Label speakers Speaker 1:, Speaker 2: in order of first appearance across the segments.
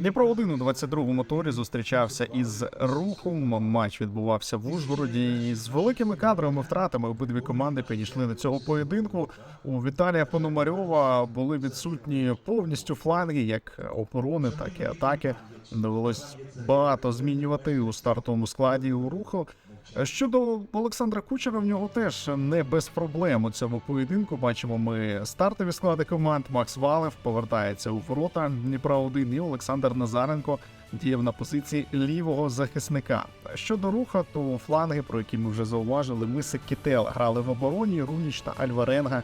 Speaker 1: Дніпро 1 у 22-му турі зустрічався із рухом. Матч відбувався в Ужгороді. І з великими кадровими втратами обидві команди підійшли до цього поєдинку. У Віталія Пономарьова були відсутні повністю фланги, як оборони, так і атаки. Довелось багато змінювати у стартовому складі у руху. Щодо Олександра Кучера, в нього теж не без проблем у цьому поєдинку. Бачимо ми стартові склади команд. Макс Валев повертається у ворота Дніпра 1 і Олександр Назаренко діяв на позиції лівого захисника. Щодо руха, то фланги, про які ми вже зауважили, Мисик Кітел грали в обороні. Руніч та Альваренга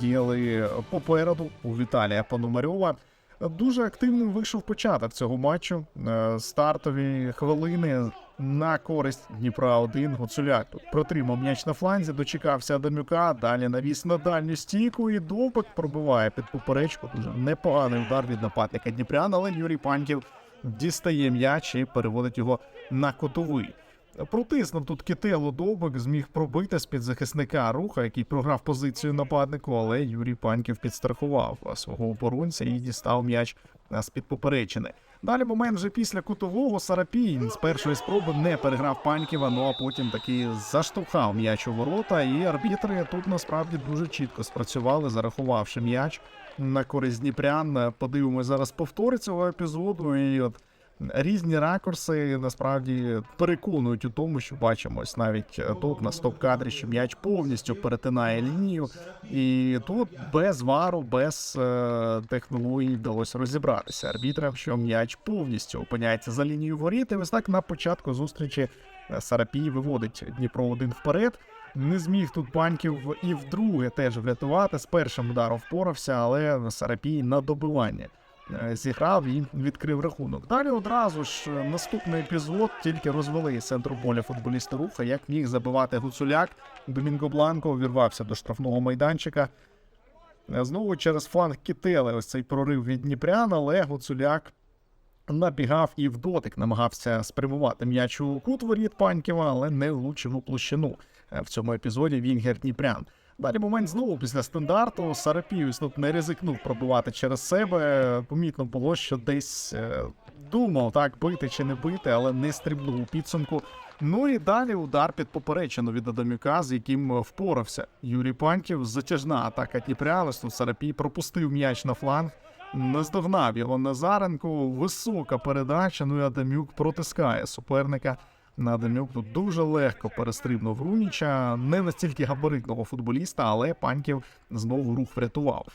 Speaker 1: діяли попереду у Віталія Пономарьова. Дуже активним вийшов початок цього матчу. Е, Стартові хвилини на користь Дніпра 1 Гуцуляк тут протримав м'яч на фланзі, дочекався Адамюка. Далі навіс на дальню стійку і довбик пробиває під поперечку. Дуже непоганий удар від нападника Дніпрян, але Юрій Паньків дістає м'яч і переводить його на котовий. Протиснув тут Кителу Довбик, зміг пробити з-під захисника руха, який програв позицію нападнику, але Юрій Паньків підстрахував свого оборонця і дістав м'яч з-під поперечини. Далі момент вже після кутового Сарапій з першої спроби не переграв Паньківа, ну а потім таки заштовхав м'яч у ворота. І арбітри тут насправді дуже чітко спрацювали, зарахувавши м'яч на користь Дніпрян. Подивимось зараз повтори цього епізоду. І от різні ракурси насправді переконують у тому, що бачимо навіть тут на стоп-кадрі, що м'яч повністю перетинає лінію, і тут без вару, без е, технологій вдалося розібратися арбітрам, що м'яч повністю опиняється за лінією воріт. І ось так на початку зустрічі е, Сарапій виводить Дніпро один вперед. Не зміг тут паньків і вдруге теж врятувати. З першим ударом впорався, але Сарапій на добивання зіграв і відкрив рахунок. Далі одразу ж е, наступний епізод тільки розвели центру поля футболісти руха, як міг забивати Гуцуляк. Домінго Бланко увірвався до штрафного майданчика. Е, Знову через фланг Кітели ось цей прорив від Дніпрян, але Гуцуляк набігав і в дотик намагався спрямувати м'яч у кут воріт Паньківа, але не влучив у площину Е, в цьому епізоді Вінгер Дніпрян. Далі момент знову після стандарту Сарапіус тут не ризикнув пробивати через себе. Помітно було, що десь е, думав так бити чи не бити, але не стрибнув у підсумку. Ну і далі удар під поперечину від Адамюка, з яким впорався Юрій Паньків. Затяжна атака Дніпряна. Тут Сарапій пропустив м'яч на фланг. Наздогнав його Назаренко. Висока передача. Ну і Адамюк протискає суперника. На Адамюк тут дуже легко перестрибнув Руніча, не настільки габаритного футболіста, але паньків знову рух врятував.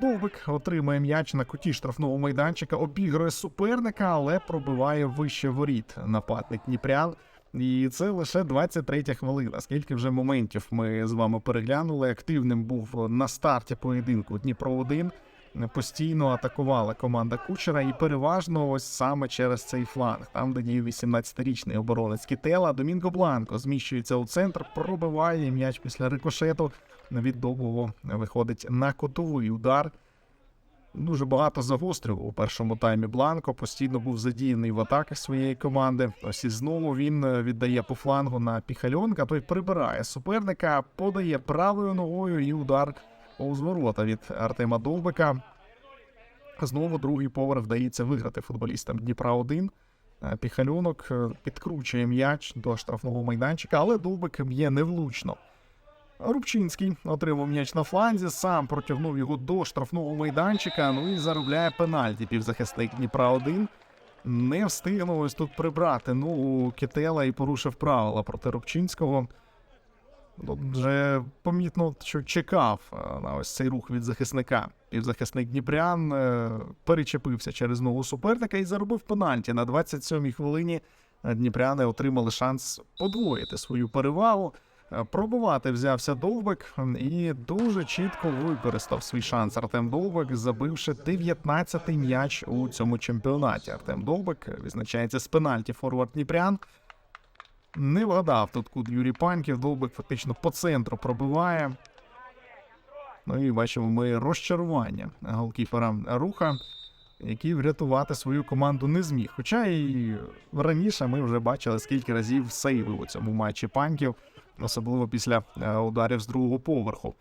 Speaker 1: Довбик отримує м'яч на куті штрафного майданчика, обігрує суперника, але пробиває вище воріт нападник Дніпрян. І це лише 23 хвилина. Скільки вже моментів ми з вами переглянули. Активним був на старті поєдинку Дніпро 1 постійно атакувала команда Кучера і переважно ось саме через цей фланг, там де діє 18-річний оборонець Кітела. Домінго Бланко зміщується у центр, пробиває м'яч після рикошету. Від довгого виходить на котовий удар. Дуже багато загострював у першому таймі Бланко. Постійно був задіяний в атаках своєї команди. Ось і знову він е, віддає по флангу на Піхальонка. Той прибирає суперника, подає правою ногою і удар повз ворота від Артема Довбика. Знову другий поверх вдається виграти футболістам Дніпра 1 Піхальонок е, підкручує м'яч до штрафного майданчика, але Довбик б'є невлучно. Рубчинський отримав м'яч на фланзі, сам протягнув його до штрафного майданчика. Ну і заробляє пенальті півзахисник Дніпра 1 Не встигнув ось тут прибрати. Ну, у Кітела і порушив правила проти Рубчинського. Тут вже помітно, що чекав е, на ось цей рух від захисника. Півзахисник Дніпрян е, перечепився через нового суперника і заробив пенальті. На 27-й хвилині е, Дніпряни отримали шанс подвоїти свою перевагу. Пробувати взявся Довбик і дуже чітко використав свій шанс Артем Довбик, забивши 19-й м'яч у цьому чемпіонаті. Артем Довбик відзначається з пенальті форвард Дніпрян. Не вгадав тут кут Юрій Паньків, Довбик фактично по центру пробиває. Ну і бачимо ми розчарування голкіпера руха, який врятувати свою команду не зміг. Хоча і раніше ми вже бачили, скільки разів сейвив у цьому матчі панків, особливо після е, ударів з другого поверху.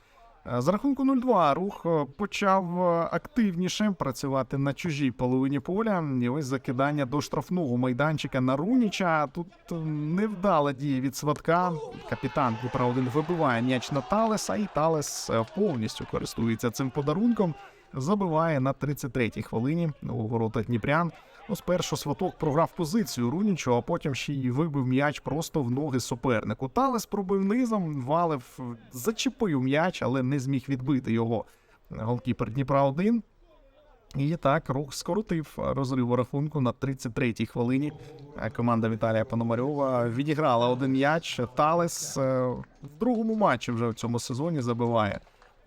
Speaker 1: Е, З рахунку 0-2 рух е, почав е, активніше працювати на чужій половині поля. І ось закидання до штрафного майданчика на Руніча. Тут невдала дія від сватка. Капітан Дніпра 1 вибиває м'яч на Талеса, і Талес повністю користується цим подарунком. Забиває на 33-й хвилині у воротах Дніпрян. Ну, спершу сваток програв позицію Рунічу, а потім ще й вибив м'яч просто в ноги супернику. Талес пробив низом, валив, зачепив м'яч, але не зміг відбити його голкіпер Дніпра 1. І так рух скоротив розрив у рахунку на 33-й хвилині. Команда Віталія Пономарьова відіграла один м'яч. Талес е, в другому матчі вже в цьому сезоні забиває.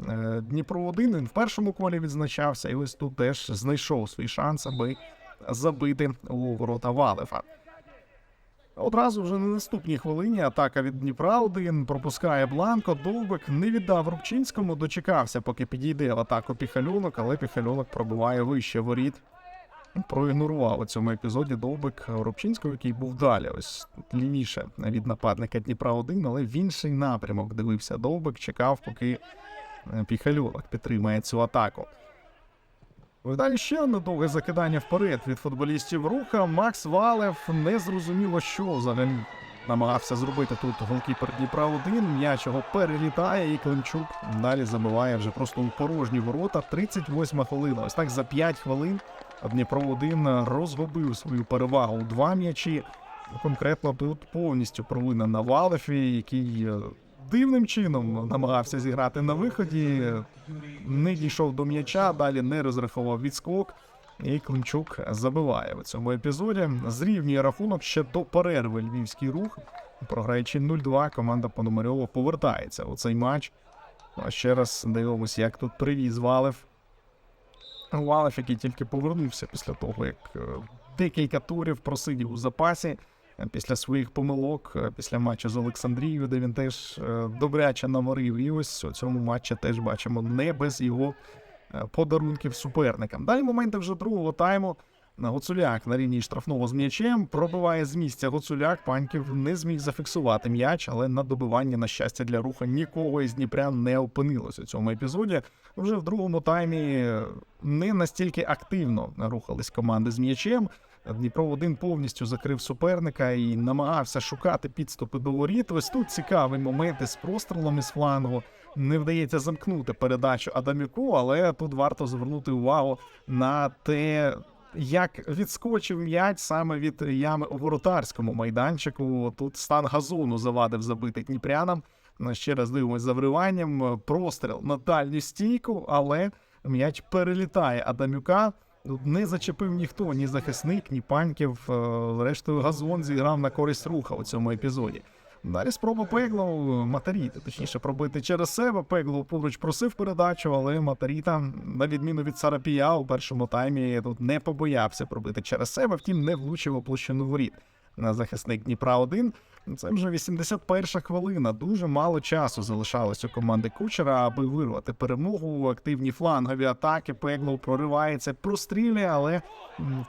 Speaker 1: Е, Дніпро 1 він в першому колі відзначався, і ось тут теж знайшов свій шанс, аби забити у ворота Валефа. Одразу вже на наступній хвилині атака від Дніпра 1 пропускає Бланко. Довбик не віддав Рубчинському, дочекався, поки підійде в атаку Піхальонок, але Піхальонок пробиває вище воріт. Проігнорував у цьому епізоді Довбик Рубчинського, який був далі. Ось лівіше від нападника Дніпра 1, але в інший напрямок дивився Довбик, чекав, поки Піхальонок підтримає цю атаку. Далі ще одне довге закидання вперед від футболістів руха. Макс Валев не зрозуміло, що взагалі намагався зробити тут голкіпер Дніпра 1. М'яч його перелітає, і Климчук далі забиває вже просто у порожні ворота. 38 хвилина. Ось так за 5 хвилин Дніпро 1 розгубив свою перевагу два м'ячі. Конкретно тут повністю провина на Валефі, який е, дивним чином намагався зіграти на виході, не дійшов до м'яча, далі не розрахував відскок. І Климчук забиває в цьому епізоді. Зрівнює рахунок ще до перерви львівський рух. Програючи 0-2, команда Пономарьова повертається у цей матч. А ще раз дивимося, як тут привіз Валев. Валев, який тільки повернувся після того, як е, декілька турів просидів у запасі після своїх помилок, е, після матчу з Олександрією, де він теж е, добряче наморив. І ось у цьому матчі теж бачимо не без його е, подарунків суперникам. Далі моменти вже другого тайму. Гуцуляк на лінії штрафного з м'ячем пробиває з місця Гуцуляк. Паньків не зміг зафіксувати м'яч, але на добивання, на щастя, для руха нікого із Дніпрян не опинилось у цьому епізоді. Вже в другому таймі не настільки активно рухались команди з м'ячем. Дніпро 1 повністю закрив суперника і намагався шукати підступи до воріт. Ось тут цікавий момент із прострілом із флангу. Не вдається замкнути передачу Адамюку, але тут варто звернути увагу на те, як відскочив м'яч саме від ями у воротарському майданчику. Тут стан газону завадив забити дніпрянам. Ну, Ще раз дивимось за вриванням. Простріл на дальню стійку, але м'яч перелітає Адамюка. Не зачепив ніхто, ні захисник, ні паньків. Е, Зрештою, газон зіграв на користь руха у цьому епізоді. Далі спроба Пегло Матаріти, точніше пробити через себе. Пегло поруч просив передачу, але Матаріта, на відміну від Сарапія, у першому таймі тут не побоявся пробити через себе, втім не влучив у площину воріт. Захисник Дніпра 1 Це вже 81 хвилина. Дуже мало часу залишалось у команди Кучера, аби вирвати перемогу. Активні флангові атаки. Пеглов проривається, прострілює, але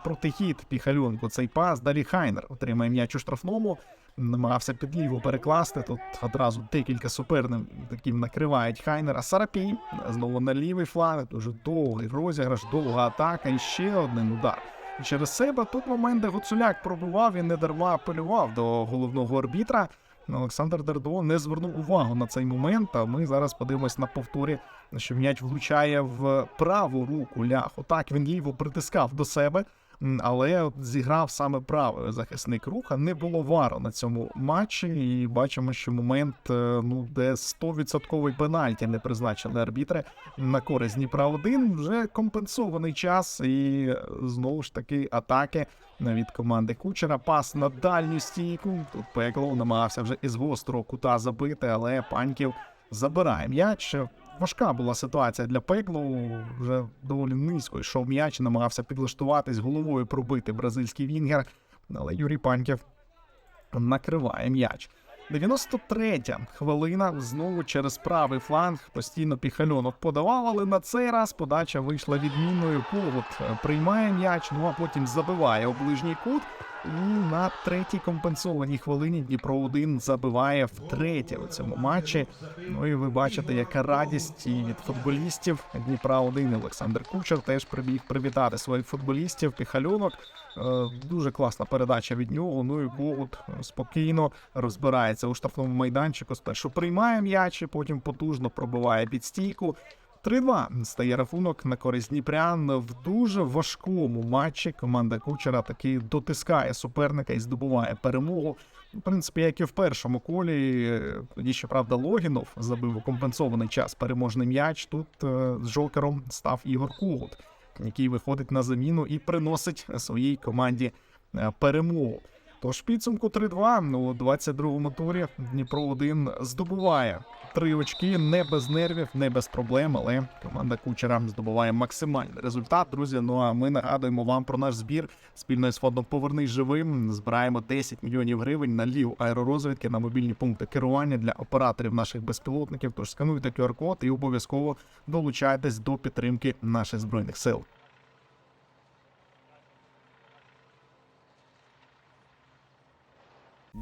Speaker 1: протихід піхальонку цей пас. Далі Хайнер отримає м'яч у штрафному. Намагався під ліву перекласти. Тут одразу декілька суперників накривають Хайнера. Сарапій знову на лівий фланг. Дуже довгий розіграш, довга атака і ще один удар. Через себе тут момент, де Гуцуляк пробував і не дарма апелював до головного арбітра. Олександр Дердо не звернув увагу на цей момент. А ми зараз подивимось на повторі, що м'яч влучає в праву руку ляху. Так він ліву притискав до себе, але зіграв саме правий захисник руха. Не було вару на цьому матчі, і бачимо, що момент, е, ну де 100% пенальті не призначили арбітри на користь Дніпра 1 вже компенсований час, і е, знову ж таки атаки від команди Кучера. Пас на дальню стійку. Тут Пеклов намагався вже із гострого кута забити, але паньків забирає м'яч. Важка була ситуація для Пеклу. Вже доволі низько йшов м'яч, намагався підлаштуватись головою пробити бразильський вінгер. Але Юрій Паньків накриває м'яч. 93-я хвилина знову через правий фланг постійно піхальонок подавав, але на цей раз подача вийшла відмінною. Когут е, приймає м'яч, ну а потім забиває у ближній кут. На третій компенсованій хвилині Дніпро 1 забиває втретє у цьому матчі. Ну і ви бачите, яка радість від футболістів Дніпра 1 Олександр Кучер теж прибіг привітати своїх футболістів. Піхальонок. Е, Дуже класна передача від нього. Ну і Когут е, спокійно розбирається у штрафному майданчику. Спершу приймає м'яч, потім потужно пробиває під стійку. 3-2 стає рахунок на користь Дніпрян в дуже важкому матчі. Команда Кучера таки дотискає суперника і здобуває перемогу. В принципі, як і в першому колі, тоді ще правда Логінов забив у компенсований час переможний м'яч. Тут е, з Жокером став Ігор Когут, який виходить на заміну і приносить своїй команді е, перемогу. Тож підсумку 3-2 у 22-му турі Дніпро 1 здобуває три очки не без нервів, не без проблем, але команда Кучера здобуває максимальний результат. Друзі, ну а ми нагадуємо вам про наш збір спільно з фондом Повернись живим. Збираємо 10 мільйонів гривень на лів аеророзвідки на мобільні пункти керування для операторів наших безпілотників. Тож скануйте QR-код і обов'язково долучайтесь до підтримки наших збройних сил.